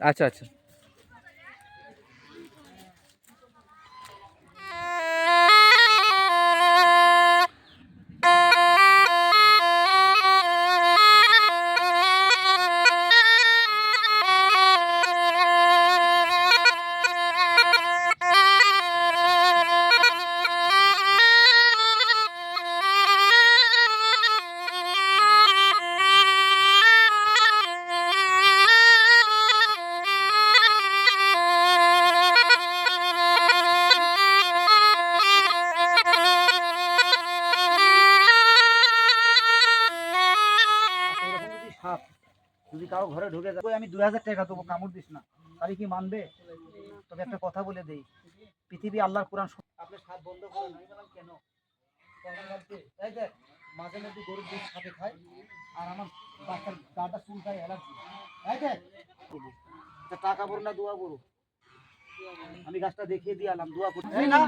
আচ্ছা আচ্ছা। যদি কারও ঘরে ঢুকে যায় আমি দুই হাজার টাকা দেবো কামড় দিস না। তাহলে কি মানবে? তবে একটা কথা বলে দেই পৃথিবী আল্লাহর কোরআন। আপনি সাপ বন্ধ করেন আমি কেন? এই দেখ মাঝে মধ্যে গরুর দুধ সাপে খায় আর আমার বাচ্চার গাটা চুলকায় অ্যালার্জি। এই দেখ টাকা বড় না দোয়া বড় আমি গাছটা দেখিয়ে দিয়ে আলাম দোয়া করতে না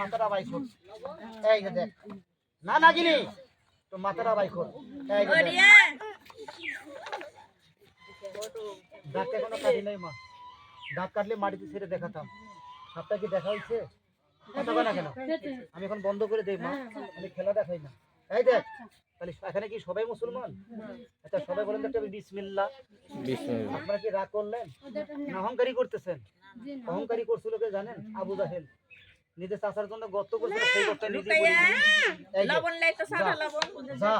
মাথাটা বাইক এই দেখ। না না গিনি তো মাথাটা বাইক এই দেখ। দাঁতটা এখনও কাটি নাই মা। দাঁত কাটলে মাটিতে ছেড়ে দেখাতাম। সাপটা কি দেখা হয়েছে? না কেন? আমি এখন বন্ধ করে দেই মা। আমি খেলা দেখাই না। এই দেখ তাহলে এখানে কি সবাই মুসলমান? আচ্ছা সবাই বলেন তো একটা বিসমিল্লাহ। বিসমিল্লাহ। আপনারা কি রাগ করলেন? অহংকারী করতেছেন? অহংকারী করছিল কে জানেন? আবু জাহেল। নিজের চাচার জন্য গর্ত করছিল সেই গর্তটা নিজে করে দিয়েছে। এই যে, লবণ লাইতো সাদা লবণ। যা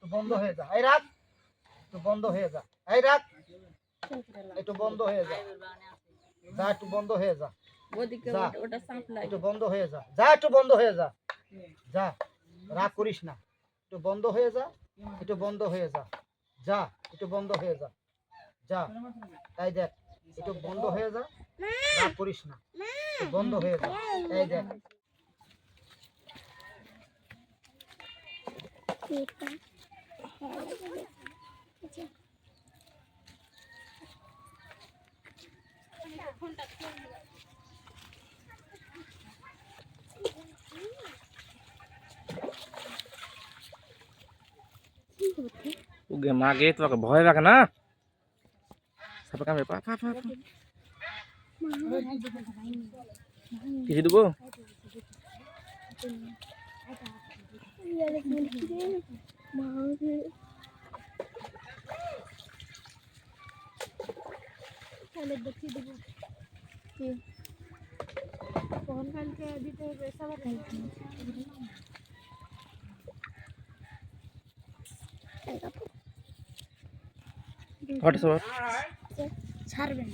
তো বন্ধ হয়ে যা। এই রাখ তো বন্ধ হয়ে যা। এই রাখ একটু বন্ধ হয়ে যা। যা একটু বন্ধ হয়ে যা। যা। একটু বন্ধ হয়ে যা। যা একটু বন্ধ হয়ে যা। যা। রাগ করিস না। একটু বন্ধ হয়ে যা। একটু বন্ধ হয়ে যা। যা। একটু বন্ধ হয়ে যা। যা। এই দেখ। একটু বন্ধ হয়ে যা। রাগ করিস না। বন্ধ হয়ে যা। এই দেখ। Oke, mage itu agak bahaya agak na. Siapa kan bapak? Apa apa? Di situ bu. Iya lagi. Mau পা। কিছু দেবো হোয়াটসঅ্যাপ ছাড়বেন